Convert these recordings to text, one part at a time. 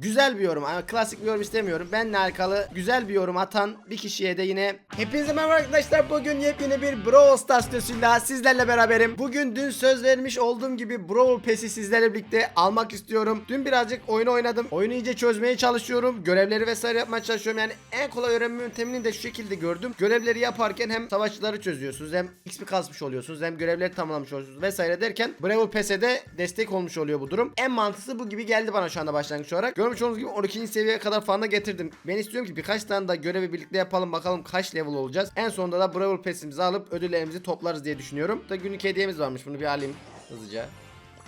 Güzel bir yorum ama klasik bir yorum istemiyorum. Benle alakalı güzel bir yorum atan bir kişiye de yine Hepinize merhaba arkadaşlar. Bugün yepyeni bir Brawl Stars videosuyla sizlerle beraberim. Bugün dün söz vermiş olduğum gibi Brawl Pass'i sizlerle birlikte almak istiyorum. Dün birazcık oyunu oynadım. Oyunu iyice çözmeye çalışıyorum. Görevleri vesaire yapmaya çalışıyorum. Yani en kolay öğrenme yöntemini de şu şekilde gördüm. Görevleri yaparken hem savaşçıları çözüyorsunuz hem XP kasmış oluyorsunuz hem görevleri tamamlamış oluyorsunuz vesaire derken Brawl Pass'e de destek olmuş oluyor bu durum. En mantıklı bu gibi geldi bana şu anda başlangıç olarak. Görmüş olduğunuz gibi 12. seviyeye kadar falan da getirdim. Ben istiyorum ki birkaç tane daha görevi birlikte yapalım bakalım kaç level olacağız. En sonunda da Brawl Pass'imizi alıp ödüllerimizi toplarız diye düşünüyorum. Da günlük hediyemiz varmış bunu bir alayım hızlıca.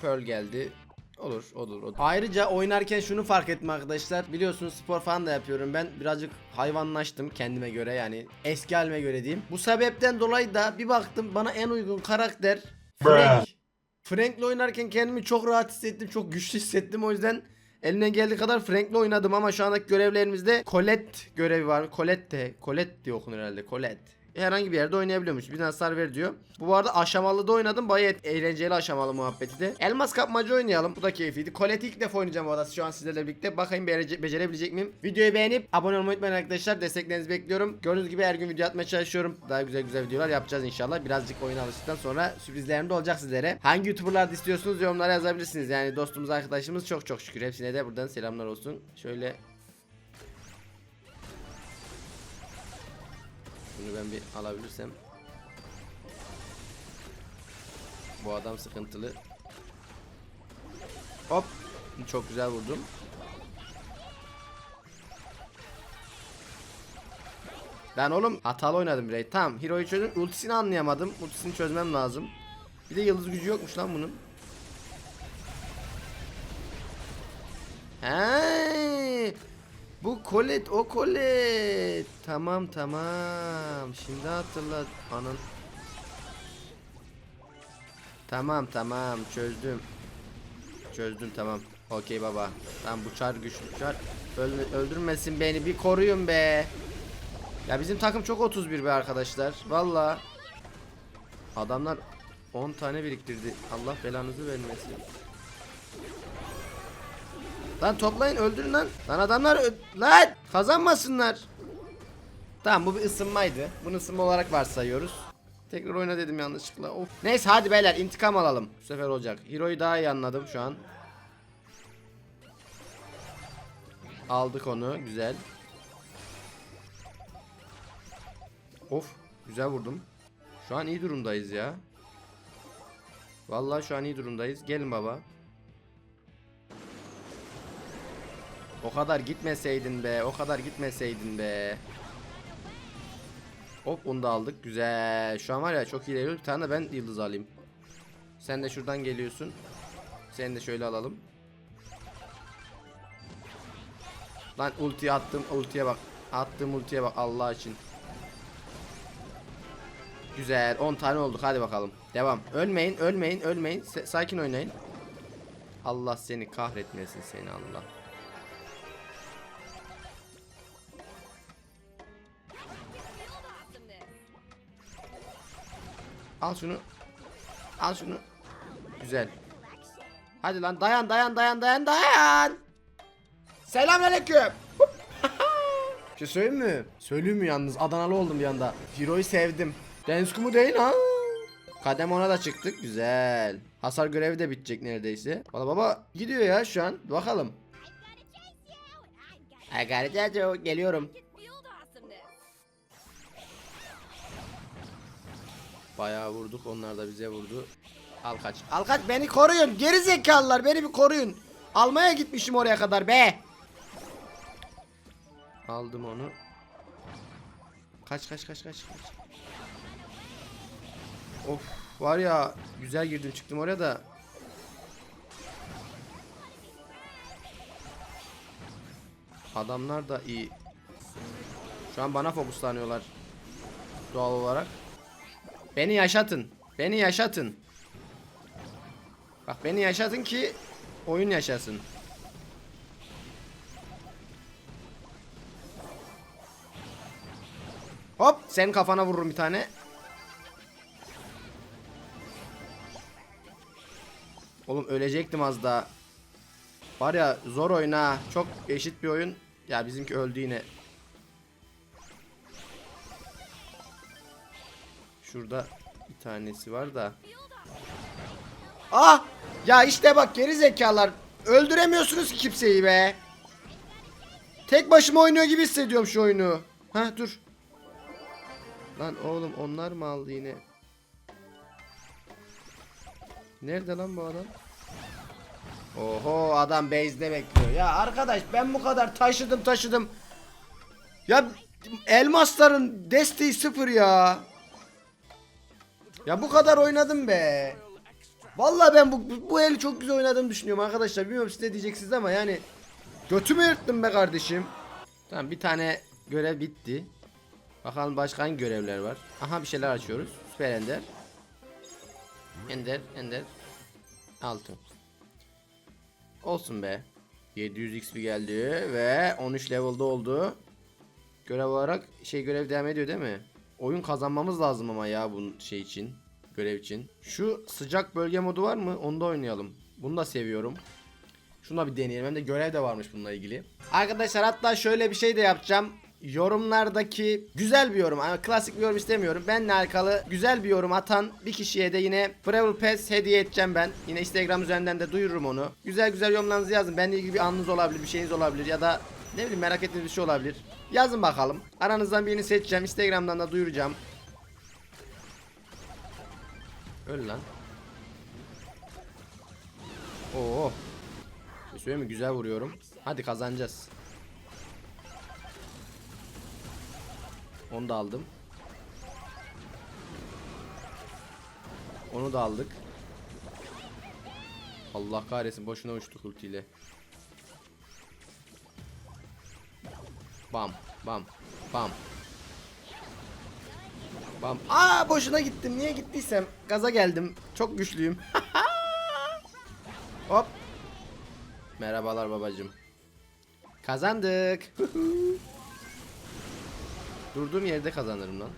Pearl geldi. Olur, olur, olur. Ayrıca oynarken şunu fark ettim arkadaşlar. Biliyorsunuz spor falan da yapıyorum ben. Birazcık hayvanlaştım kendime göre yani eski halime göre diyeyim. Bu sebepten dolayı da bir baktım bana en uygun karakter Frank. Frank'le oynarken kendimi çok rahat hissettim, çok güçlü hissettim. O yüzden elimden geldiği kadar Frank'le oynadım ama şu andaki görevlerimizde Colette görevi var. Colette, Colette diye okunur herhalde. Colette. Herhangi bir yerde oynayabiliyormuş. Bir hasar ver diyor. Bu arada aşamalı da oynadım. Bayağı eğlenceli aşamalı muhabbeti de. Elmas kapmaca oynayalım. Bu da keyifliydi. Colette'i ilk defa oynayacağım bu arada şu an sizlerle birlikte. Bakayım berece- becerebilecek miyim? Videoyu beğenip abone olmayı unutmayın arkadaşlar. Desteklerinizi bekliyorum. Gördüğünüz gibi her gün video atmaya çalışıyorum. Daha güzel güzel videolar yapacağız inşallah. Birazcık oyuna alıştıktan sonra sürprizlerim de olacak sizlere. Hangi YouTuber'lar da istiyorsunuz yorumlara yazabilirsiniz. Yani dostumuz arkadaşımız çok çok şükür. Hepsine de buradan selamlar olsun. Şöyle Bunu ben bir alabilirsem. Bu adam sıkıntılı. Hop. Çok güzel vurdum. Ben oğlum hatalı oynadım biraz. Tamam Hero'yu çözdüm. Ultisini anlayamadım. Ultisini çözmem lazım. Bir de yıldız gücü yokmuş lan bunun. He. Bu Colette o Colette. Tamam tamam. Şimdi hatırla anın. Tamam tamam çözdüm. Çözdüm tamam. Okey baba. Tamam bu çar güçlü çar. Öl- öldürmesin beni bir koruyun be. Ya bizim takım çok 31 be arkadaşlar. Valla. Adamlar 10 tane biriktirdi. Allah belanızı vermesin. Lan toplayın öldürün lan. Lan adamlar lan kazanmasınlar. Tamam bu bir ısınmaydı. Bunu ısınma olarak varsayıyoruz. Tekrar oyna dedim yanlışlıkla. Of. Neyse hadi beyler intikam alalım. Bu sefer olacak. Hero'yu daha iyi anladım şu an. Aldık onu. Güzel. Of. Güzel vurdum. Şu an iyi durumdayız ya. Vallahi şu an iyi durumdayız. Gelin baba. O kadar gitmeseydin be. O kadar gitmeseydin be. Hop onu da aldık. Güzel. Şu an var ya çok iyi ilerliyor. Bir tane de ben yıldız alayım. Sen de şuradan geliyorsun. Seni de şöyle alalım. Lan ulti attım. Ultiye bak. Attığım ultiye bak Allah için. Güzel. 10 tane olduk. Hadi bakalım. Devam. Ölmeyin, ölmeyin, ölmeyin. Sakin oynayın. Allah seni kahretmesin seni Allah. Al şunu. Al şunu. Güzel. Hadi lan dayan dayan dayan dayan dayan. Selamünaleyküm. Bir şey söyleyeyim mi? Söyleyeyim mi yalnız? Adanalı oldum bir anda. Hero'yu sevdim. Dance mu değil ha? Kadem ona da çıktık. Güzel. Hasar görevi de bitecek neredeyse. Valla baba gidiyor ya şu an. Bakalım. I got it, Geliyorum. Bayağı vurduk. Onlar da bize vurdu. Al kaç. Al kaç beni koruyun. Geri zekalılar beni bir koruyun. Almaya gitmişim oraya kadar be. Aldım onu. Kaç kaç kaç kaç. kaç. Of var ya güzel girdim çıktım oraya da. Adamlar da iyi. Şu an bana fokuslanıyorlar. Doğal olarak. Beni yaşatın. Beni yaşatın. Bak beni yaşatın ki oyun yaşasın. Hop senin kafana vururum bir tane. Oğlum ölecektim az daha. Var ya zor oyun ha. Çok eşit bir oyun. Ya bizimki öldü yine. Şurada bir tanesi var da. Ah! Ya işte bak geri zekalar. Öldüremiyorsunuz ki kimseyi be. Tek başıma oynuyor gibi hissediyorum şu oyunu. Ha dur. Lan oğlum onlar mı aldı yine? Nerede lan bu adam? Oho adam base'de bekliyor. Ya arkadaş ben bu kadar taşıdım taşıdım. Ya elmasların desteği sıfır ya. Ya bu kadar oynadım be. Vallahi ben bu, bu, eli çok güzel oynadığımı düşünüyorum arkadaşlar. Bilmiyorum siz ne diyeceksiniz ama yani götümü yırttım be kardeşim. Tamam bir tane görev bitti. Bakalım başka hangi görevler var. Aha bir şeyler açıyoruz. Süper Ender. Ender, Ender. Altın. Olsun be. 700 XP geldi ve 13 level'da oldu. Görev olarak şey görev devam ediyor değil mi? Oyun kazanmamız lazım ama ya bunun şey için. Görev için. Şu sıcak bölge modu var mı? Onu da oynayalım. Bunu da seviyorum. Şunu da bir deneyelim. Hem de görev de varmış bununla ilgili. Arkadaşlar hatta şöyle bir şey de yapacağım. Yorumlardaki güzel bir yorum ama klasik bir yorum istemiyorum. Benle alakalı güzel bir yorum atan bir kişiye de yine Brawl Pass hediye edeceğim ben. Yine Instagram üzerinden de duyururum onu. Güzel güzel yorumlarınızı yazın. Benle ilgili bir anınız olabilir, bir şeyiniz olabilir ya da ne bileyim merak ettiğiniz bir şey olabilir. Yazın bakalım. Aranızdan birini seçeceğim. Instagram'dan da duyuracağım. Öl lan. Oo. Bir söyleyeyim mi? Güzel vuruyorum. Hadi kazanacağız. Onu da aldım. Onu da aldık. Allah kahretsin boşuna uçtuk ultiyle. Bam bam bam. Bam. Aa boşuna gittim. Niye gittiysem gaza geldim. Çok güçlüyüm. Hop. Merhabalar babacım. Kazandık. Durduğum yerde kazanırım lan.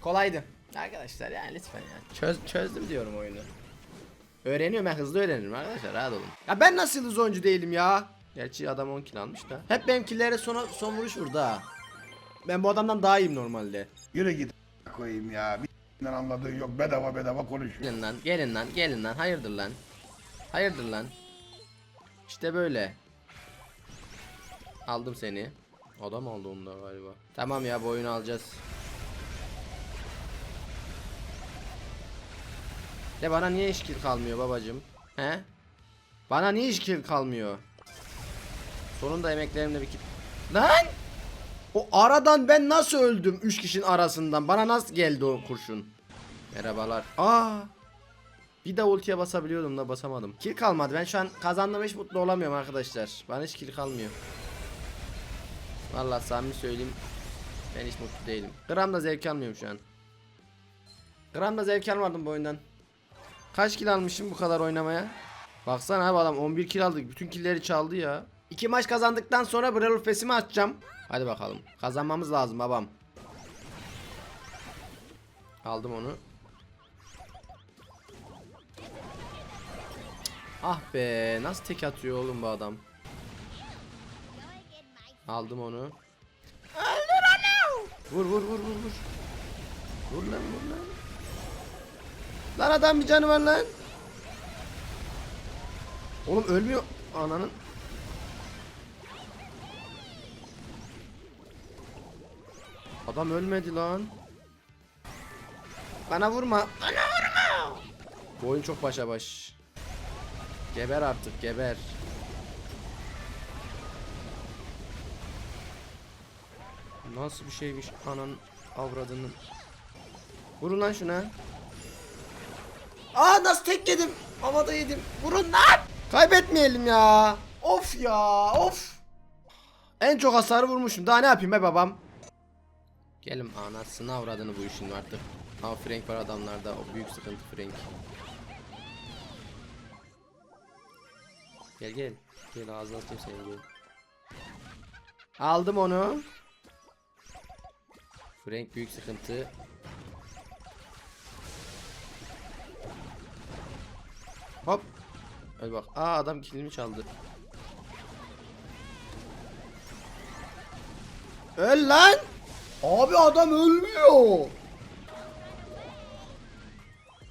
Kolaydı. Arkadaşlar yani lütfen ya. Çöz, çözdüm diyorum oyunu. Öğreniyorum ben hızlı öğrenirim arkadaşlar rahat olun. Ya ben nasıl hızlı oyuncu değilim ya. Gerçi adam 10 kill almış da. Hep benim killere sona, son vuruş vurdu ha. Ben bu adamdan daha iyiyim normalde. Yürü git koyayım ya. Bir anladığı yok bedava bedava konuşuyor. Gelin lan, gelin lan, gelin lan. Hayırdır lan? Hayırdır lan? İşte böyle. Aldım seni. Adam aldı onu da galiba. Tamam ya bu oyunu alacağız. De bana niye hiç kill kalmıyor babacım? He? Bana niye hiç kill kalmıyor? Sonunda emeklerimle bir kill... Lan! O aradan ben nasıl öldüm 3 kişinin arasından? Bana nasıl geldi o kurşun? Merhabalar. Aa! Bir de ultiye basabiliyordum da basamadım. Kill kalmadı. Ben şu an kazandığıma hiç mutlu olamıyorum arkadaşlar. Bana hiç kill kalmıyor. Vallahi samimi söyleyeyim. Ben hiç mutlu değilim. Gram da zevk almıyorum şu an. Gram da zevk almadım bu oyundan. Kaç kill almışım bu kadar oynamaya? Baksana abi adam 11 kill aldık. Bütün killleri çaldı ya. İki maç kazandıktan sonra Brawl Pass'imi açacağım. Hadi bakalım. Kazanmamız lazım babam. Aldım onu. Ah be nasıl tek atıyor oğlum bu adam. Aldım onu. Vur vur vur vur vur. Vur lan vur lan. Lan adam bir canı var lan. Oğlum ölmüyor ananın. Adam ölmedi lan. Bana vurma. Bana vurma. Bu oyun çok başa baş. Geber artık geber. Nasıl bir şeymiş anan avradının. Vurun lan şuna. Aa nasıl tek yedim. Havada yedim. Vurun lan. Kaybetmeyelim ya. Of ya of. En çok hasarı vurmuşum. Daha ne yapayım be babam. Gelin anasını avradını bu işin artık. Ama Frank var adamlarda. O büyük sıkıntı Frank. Gel gel. Gel ağzına atayım seni gel. Aldım onu. Frank büyük sıkıntı. Hop. Öl bak. Aa adam kilimi çaldı. Öl lan. Abi adam ölmüyor.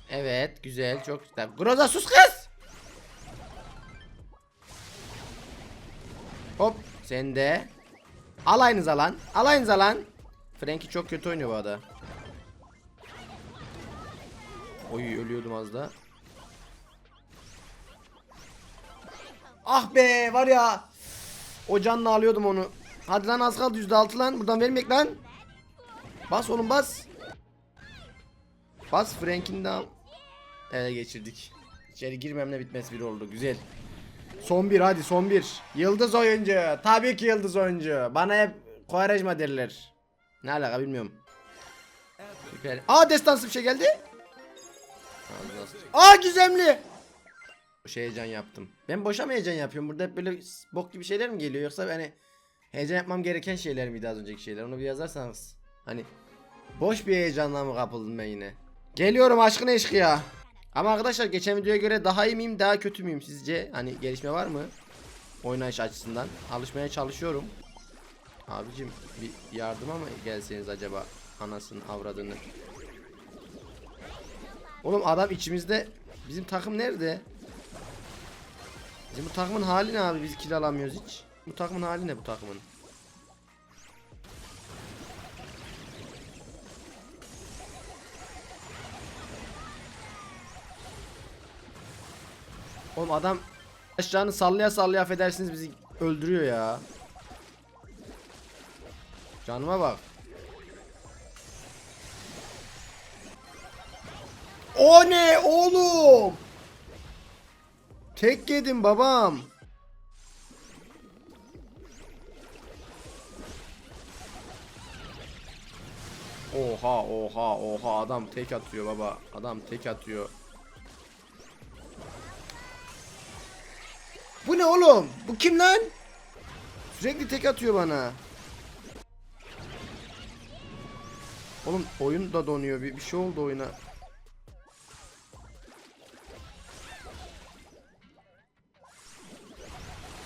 Evet güzel çok güzel. Groza sus kız. Hop sen de. Alayınız alan. Alayınız alan. Frankie çok kötü oynuyor bu arada. Oy ölüyordum az da. Ah be var ya. O canla alıyordum onu. Hadi lan az kaldı %6 lan. Buradan vermek lan. Bas oğlum bas. Bas Frank'in al. Ele geçirdik. İçeri girmemle bitmez bir oldu. Güzel. Son bir hadi son bir. Yıldız oyuncu. Tabii ki yıldız oyuncu. Bana hep Kovarejma derler. Ne alaka bilmiyorum. Süper. Aa destansı bir şey geldi. Aa gizemli. Boş heyecan yaptım. Ben boşa mı heyecan yapıyorum? Burada hep böyle bok gibi şeyler mi geliyor yoksa hani heyecan yapmam gereken şeyler miydi az önceki şeyler? Onu bir yazarsanız. Hani boş bir heyecanla mı kapıldım ben yine? Geliyorum aşkın eşkıya. Ama arkadaşlar geçen videoya göre daha iyi miyim daha kötü müyüm sizce? Hani gelişme var mı? Oynayış açısından. Alışmaya çalışıyorum. Abicim bir yardıma mı gelseniz acaba? Anasının avradını. Oğlum adam içimizde. Bizim takım nerede? Bizim bu takımın hali ne abi? Biz kill alamıyoruz hiç. Bu takımın hali ne bu takımın? Oğlum adam aşağını sallaya sallaya affedersiniz bizi öldürüyor ya. Canıma bak. O ne oğlum? Tek yedim babam. Oha oha oha adam tek atıyor baba. Adam tek atıyor. Bu ne oğlum? Bu kim lan? Sürekli tek atıyor bana. Oğlum oyun da donuyor. Bir, bir şey oldu oyuna.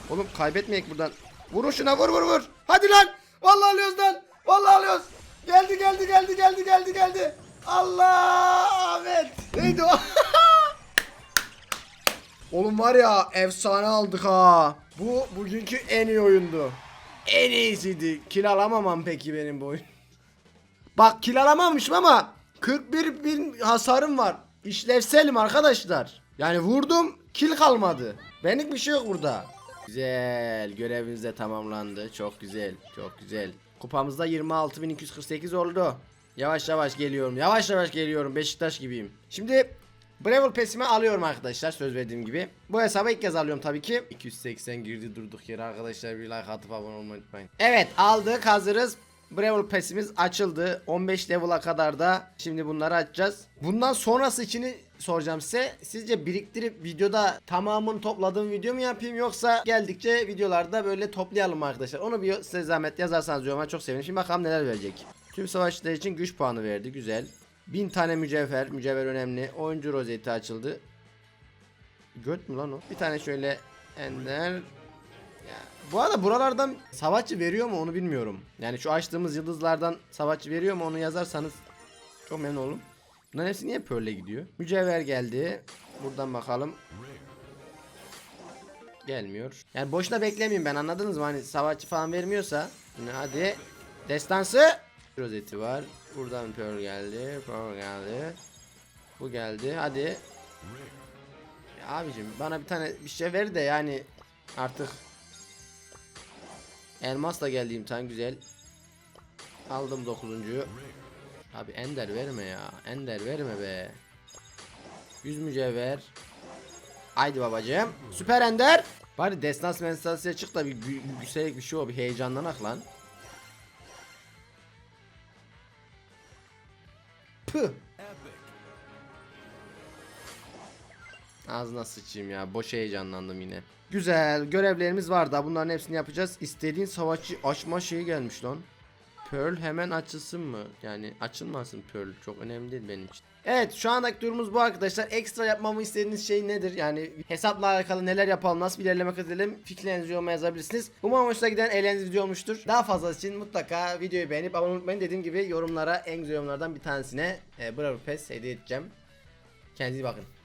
Oğlum kaybetmeyek buradan. Vurun şuna vur vur vur. Hadi lan. Vallahi alıyoruz lan. Vallahi alıyoruz. Geldi geldi geldi geldi geldi geldi. Allah Ahmet. Neydi o? Oğlum var ya efsane aldık ha. Bu bugünkü en iyi oyundu. En iyisiydi. Kill alamamam peki benim bu oyun. Bak kill alamamışım ama 41 bin hasarım var. İşlevselim arkadaşlar. Yani vurdum kill kalmadı. Benlik bir şey yok burada. Güzel. Görevimiz de tamamlandı. Çok güzel. Çok güzel. Kupamızda 26.248 oldu. Yavaş yavaş geliyorum. Yavaş yavaş geliyorum. Beşiktaş gibiyim. Şimdi Bravel Pass'imi alıyorum arkadaşlar söz verdiğim gibi. Bu hesaba ilk kez alıyorum tabii ki. 280 girdi durduk yere arkadaşlar bir like atıp abone olmayı unutmayın. Evet aldık hazırız. Bravel Pass'imiz açıldı. 15 level'a kadar da şimdi bunları açacağız. Bundan sonrası içini soracağım size. Sizce biriktirip videoda tamamını topladığım video mu yapayım yoksa geldikçe videolarda böyle toplayalım arkadaşlar? Onu bir size zahmet yazarsanız yoruma çok sevinirim. Şimdi bakalım neler verecek. Tüm savaşçılar için güç puanı verdi. Güzel. 1000 tane mücevher. Mücevher önemli. Oyuncu rozeti açıldı. Göt mü lan o? Bir tane şöyle ender. Ya, bu arada buralardan savaşçı veriyor mu onu bilmiyorum. Yani şu açtığımız yıldızlardan savaşçı veriyor mu onu yazarsanız çok memnun olurum. Bunların hepsi niye Pearl'e gidiyor? Mücevher geldi. Buradan bakalım. Gelmiyor. Yani boşuna beklemeyeyim ben anladınız mı? Hani savaşçı falan vermiyorsa. Hadi. Destansı. Rozeti var. Buradan Pearl geldi. Pearl geldi. Bu geldi. Hadi. Ya abicim bana bir tane bir şey ver de yani artık Elmas da geldi imtihan güzel. Aldım dokuzuncuyu. Abi Ender verme ya. Ender verme be. 100 mücevher. Haydi babacığım. Süper Ender. Bari Destans Menstasiye çık da bir gü- güzel bir şey o bir heyecanlanak lan. Püh. Ağzına sıçayım ya. Boş heyecanlandım yine. Güzel. Görevlerimiz var da bunların hepsini yapacağız. İstediğin savaşçı açma şeyi gelmiş lan. Pearl hemen açılsın mı? Yani açılmasın Pearl. Çok önemli değil benim için. Evet şu andaki durumumuz bu arkadaşlar. Ekstra yapmamı istediğiniz şey nedir? Yani hesapla alakalı neler yapalım, nasıl ilerleme kat edelim? Fikirlerinizi yoruma yazabilirsiniz. Umarım hoşuna giden eğlenceli video olmuştur. Daha fazlası için mutlaka videoyu beğenip abone unutmayın. Dediğim gibi yorumlara en güzel yorumlardan bir tanesine e, Brawl Pass hediye edeceğim. Kendinize iyi bakın.